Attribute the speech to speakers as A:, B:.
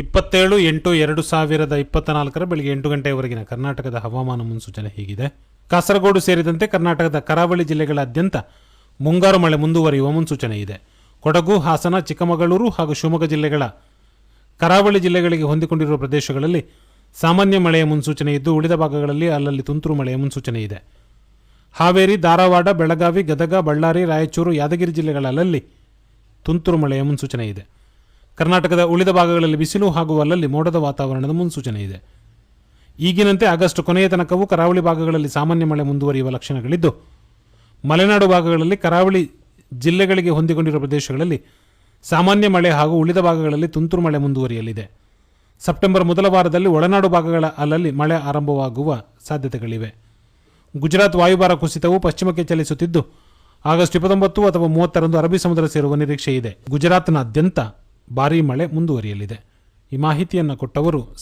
A: ಇಪ್ಪತ್ತೇಳು ಎಂಟು ಎರಡು ಸಾವಿರದ ಇಪ್ಪತ್ತ ನಾಲ್ಕರ ಬೆಳಿಗ್ಗೆ ಎಂಟು ಗಂಟೆಯವರೆಗಿನ ಕರ್ನಾಟಕದ ಹವಾಮಾನ ಮುನ್ಸೂಚನೆ ಹೀಗಿದೆ. ಕಾಸರಗೋಡು ಸೇರಿದಂತೆ ಕರ್ನಾಟಕದ ಕರಾವಳಿ ಜಿಲ್ಲೆಗಳಾದ್ಯಂತ ಮುಂಗಾರು ಮಳೆ ಮುಂದುವರಿಯುವ ಮುನ್ಸೂಚನೆ ಇದೆ. ಕೊಡಗು, ಹಾಸನ, ಚಿಕ್ಕಮಗಳೂರು ಹಾಗೂ ಶಿವಮೊಗ್ಗ ಜಿಲ್ಲೆಗಳ ಕರಾವಳಿ ಜಿಲ್ಲೆಗಳಿಗೆ ಹೊಂದಿಕೊಂಡಿರುವ ಪ್ರದೇಶಗಳಲ್ಲಿ ಸಾಮಾನ್ಯ ಮಳೆಯ ಮುನ್ಸೂಚನೆ ಇದ್ದು, ಉಳಿದ ಭಾಗಗಳಲ್ಲಿ ಅಲ್ಲಲ್ಲಿ ತುಂತುರು ಮಳೆಯ ಮುನ್ಸೂಚನೆ ಇದೆ. ಹಾವೇರಿ, ಧಾರವಾಡ, ಬೆಳಗಾವಿ, ಗದಗ, ಬಳ್ಳಾರಿ, ರಾಯಚೂರು, ಯಾದಗಿರಿ ಜಿಲ್ಲೆಗಳಲ್ಲಿ ತುಂತುರು ಮಳೆಯ ಮುನ್ಸೂಚನೆ ಇದೆ. ಕರ್ನಾಟಕದ ಉಳಿದ ಭಾಗಗಳಲ್ಲಿ ಬಿಸಿಲು ಹಾಗೂ ಅಲ್ಲಲ್ಲಿ ಮೋಡದ ವಾತಾವರಣದ ಮುನ್ಸೂಚನೆ ಇದೆ. ಈಗಿನಂತೆ ಆಗಸ್ಟ್ ಕೊನೆಯ ತನಕವೂ ಕರಾವಳಿ ಭಾಗಗಳಲ್ಲಿ ಸಾಮಾನ್ಯ ಮಳೆ ಮುಂದುವರಿಯುವ ಲಕ್ಷಣಗಳಿದ್ದು, ಮಲೆನಾಡು ಭಾಗಗಳಲ್ಲಿ ಕರಾವಳಿ ಜಿಲ್ಲೆಗಳಿಗೆ ಹೊಂದಿಕೊಂಡಿರುವ ಪ್ರದೇಶಗಳಲ್ಲಿ ಸಾಮಾನ್ಯ ಮಳೆ ಹಾಗೂ ಉಳಿದ ಭಾಗಗಳಲ್ಲಿ ತುಂತುರು ಮಳೆ ಮುಂದುವರಿಯಲಿದೆ. ಸೆಪ್ಟೆಂಬರ್ ಮೊದಲ ವಾರದಲ್ಲಿ ಒಳನಾಡು ಭಾಗಗಳ ಅಲ್ಲಲ್ಲಿ ಮಳೆ ಆರಂಭವಾಗುವ ಸಾಧ್ಯತೆಗಳಿವೆ. ಗುಜರಾತ್ ವಾಯುಭಾರ ಕುಸಿತವು ಪಶ್ಚಿಮಕ್ಕೆ ಚಲಿಸುತ್ತಿದ್ದು, ಆಗಸ್ಟ್ ಇಪ್ಪತ್ತೊಂಬತ್ತು ಅಥವಾ ಮೂವತ್ತರಂದು ಅರಬ್ಬಿ ಸಮುದ್ರ ಸೇರುವ ನಿರೀಕ್ಷೆ ಇದೆ ಗುಜರಾತ್ನಾದ್ಯಂತ ಭಾರೀ ಮಳೆ ಮುಂದುವರಿಯಲಿದೆ. ಈ ಮಾಹಿತಿಯನ್ನು ಕೊಟ್ಟವರು